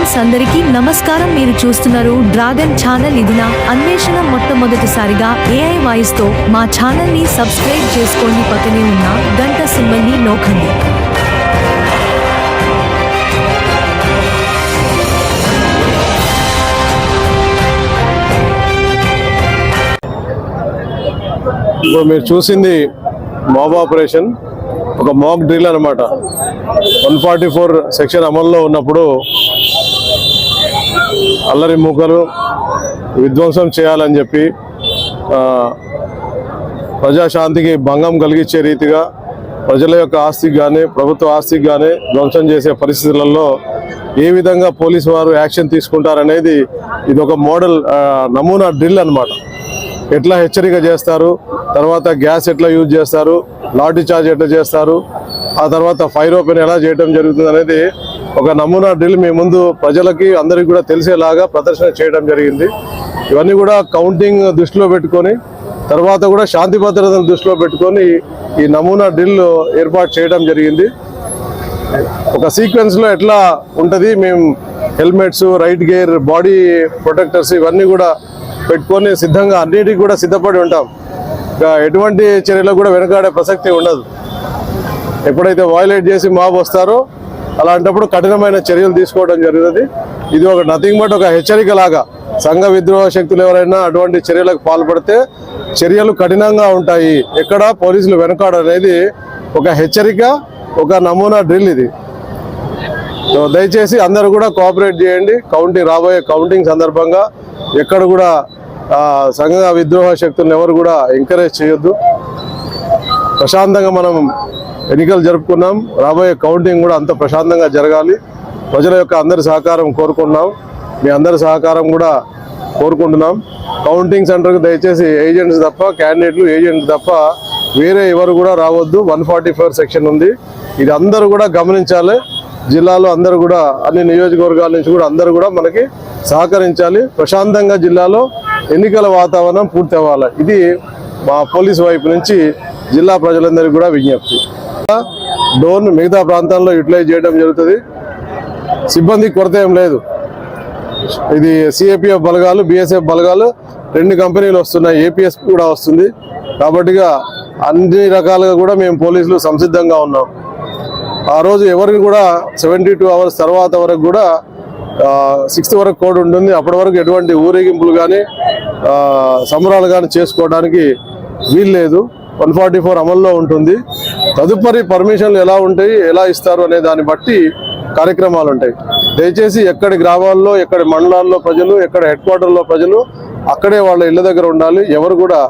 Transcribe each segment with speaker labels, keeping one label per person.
Speaker 1: Friends అందరికీ నమస్కారం. మీరు చూస్తున్నారు డ్రాగన్ ఛానల్. ఇది నా అన్వేషణ మొట్టమొదటిసారిగా ఏఐ వాయిస్తో మా ఛానల్ని సబ్స్క్రైబ్ చేసుకోండి. పక్కనే ఉన్న గంట సింబల్ని
Speaker 2: ఇప్పుడు మీరు చూసింది మాబ్ ఆపరేషన్ ఒక మాక్ డ్రిల్ అనమాట. వన్ ఫార్టీ ఫోర్ సెక్షన్ అమల్లో ఉన్నప్పుడు అల్లరి మూకలు విధ్వంసం చేయాలని చెప్పి ప్రజాశాంతికి భంగం కలిగించే రీతిగా ప్రజల యొక్క ఆస్తికి కానీ ప్రభుత్వ ఆస్తికి కానీ ధ్వంసం చేసే పరిస్థితులలో ఏ విధంగా పోలీసు వారు యాక్షన్ తీసుకుంటారనేది ఇది ఒక మోడల్ నమూనా డ్రిల్ అన్నమాట. ఎట్లా హెచ్చరిక చేస్తారు తర్వాత గ్యాస్ ఎట్లా యూజ్ చేస్తారు లాఠీ చార్జ్ ఎట్లా చేస్తారు ఆ తర్వాత ఫైర్ ఓపెన్ ఎలా చేయడం జరుగుతుంది అనేది ఒక నమూనా డ్రిల్ మీ ముందు ప్రజలకి అందరికి కూడా తెలిసేలాగా ప్రదర్శన చేయడం జరిగింది. ఇవన్నీ కూడా కౌంటింగ్ దృష్టిలో పెట్టుకొని తర్వాత కూడా శాంతి భద్రతను దృష్టిలో పెట్టుకొని ఈ నమూనా డ్రిల్ ఏర్పాటు చేయడం జరిగింది. ఒక సీక్వెన్స్లో ఎట్లా ఉంటుంది? మేము helmets riot gear body protectors ఇవన్నీ కూడా పెట్టుకొని సిద్ధంగా అన్నిటికీ కూడా సిద్ధపడి ఉంటాం. ఎటువంటి చర్యలకు కూడా వెనకాడే ప్రసక్తి ఉండదు. ఎప్పుడైతే వాయిలేట్ చేసి మాబ్ వస్తారో అలాంటప్పుడు కఠినమైన చర్యలు తీసుకోవడం జరుగుతుంది ఇది ఒక నథింగ్ బట్ ఒక హెచ్చరిక లాగా సంఘ విద్రోహ శక్తులు ఎవరైనా అటువంటి చర్యలకు పాల్పడితే చర్యలు కఠినంగా ఉంటాయి. ఎక్కడ పోలీసులు వెనకాడనేది ఒక హెచ్చరిక ఒక నమూనా డ్రిల్ ఇది. సో దయచేసి అందరూ కూడా కోఆపరేట్ చేయండి. కౌంటింగ్ రాబోయే కౌంటింగ్ సందర్భంగా ఎక్కడ కూడా సంఘ విద్రోహ శక్తులను ఎవరు కూడా ఎంకరేజ్ చేయొద్దు. ప్రశాంతంగా మనం ఎన్నికలు జరుపుకున్నాం. రాబోయే కౌంటింగ్ కూడా అంత ప్రశాంతంగా జరగాలి. ప్రజల యొక్క అందరి సహకారం కోరుకున్నాం మీ అందరి సహకారం కూడా కోరుకుంటున్నాం. కౌంటింగ్ సెంటర్కి దయచేసి ఏజెంట్స్ తప్ప క్యాండిడేట్లు ఏజెంట్స్ తప్ప వేరే ఎవరు కూడా రావద్దు. వన్ ఫార్టీ సెక్షన్ ఉంది. ఇది అందరూ కూడా గమనించాలి. జిల్లాలో అందరూ కూడా అన్ని నియోజకవర్గాల నుంచి కూడా అందరూ కూడా మనకి సహకరించాలి. ప్రశాంతంగా జిల్లాలో ఎన్నికల వాతావరణం పూర్తి అవ్వాలి ఇది మా పోలీస్ వైపు నుంచి జిల్లా ప్రజలందరికీ కూడా విజ్ఞప్తి. డోన్ మిగతా ప్రాంతాల్లో యూటిలైజ్ చేయడం జరుగుతుంది. సిబ్బంది కొరత ఏం లేదు. ఇది సిఏపిఎఫ్ బలగాలు బిఎస్ఎఫ్ బలగాలు రెండు కంపెనీలు వస్తున్నాయి. ఏపీఎస్ కూడా వస్తుంది. కాబట్టిగా అన్ని రకాలుగా కూడా మేము పోలీసులు సంసిద్ధంగా ఉన్నాం. ఆ రోజు ఎవరికి కూడా సెవెంటీ టూ అవర్స్ తర్వాత వరకు కూడా సిక్స్త్ వరకు కోడ్ ఉంటుంది. అప్పటి వరకు ఎటువంటి ఊరేగింపులు కానీ సంబరాలు కానీ చేసుకోవడానికి వీలు లేదు వన్ ఫార్టీ ఫోర్ అమల్లో ఉంటుంది. తదుపరి పర్మిషన్లు ఎలా ఉంటాయి ఎలా ఇస్తారు అనే దాన్ని బట్టి కార్యక్రమాలు ఉంటాయి. దయచేసి ఎక్కడి గ్రామాల్లో ఎక్కడి మండలాల్లో ప్రజలు ఎక్కడ హెడ్ క్వార్టర్లో ప్రజలు అక్కడే వాళ్ళ ఇళ్ళ దగ్గర ఉండాలి. ఎవరు కూడా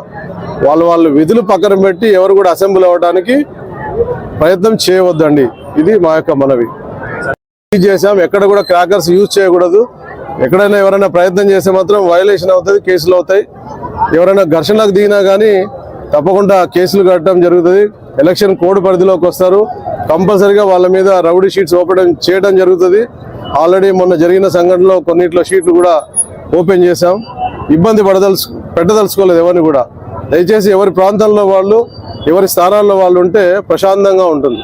Speaker 2: వాళ్ళ వాళ్ళ విధులు పక్కన పెట్టి ఎవరు కూడా అసెంబ్లీ అవ్వడానికి ప్రయత్నం చేయవద్దండి. ఇది మా యొక్క మనవి. ఇది చేసాం ఎక్కడ కూడా క్రాకర్స్ యూజ్ చేయకూడదు. ఎక్కడైనా ఎవరైనా ప్రయత్నం చేస్తే మాత్రం వైలేషన్ అవుతుంది కేసులు అవుతాయి. ఎవరైనా ఘర్షణకు దిగినా కానీ తప్పకుండా కేసులు కట్టడం జరుగుతుంది. ఎలక్షన్ కోడ్ పరిధిలోకి వస్తారు. కంపల్సరిగా వాళ్ళ మీద రౌడీ షీట్స్ ఓపెన్ చేయడం జరుగుతుంది. ఆల్రెడీ మొన్న జరిగిన సంఘటనలో కొన్నిట్లో షీట్లు కూడా ఓపెన్ చేశాం. ఇబ్బంది పడదలుచు పెట్టదలుచుకోలేదు ఎవరిని కూడా. దయచేసి ఎవరి ప్రాంతంలో వాళ్ళు ఎవరి స్థానాల్లో వాళ్ళు ఉంటే ప్రశాంతంగా ఉంటుంది.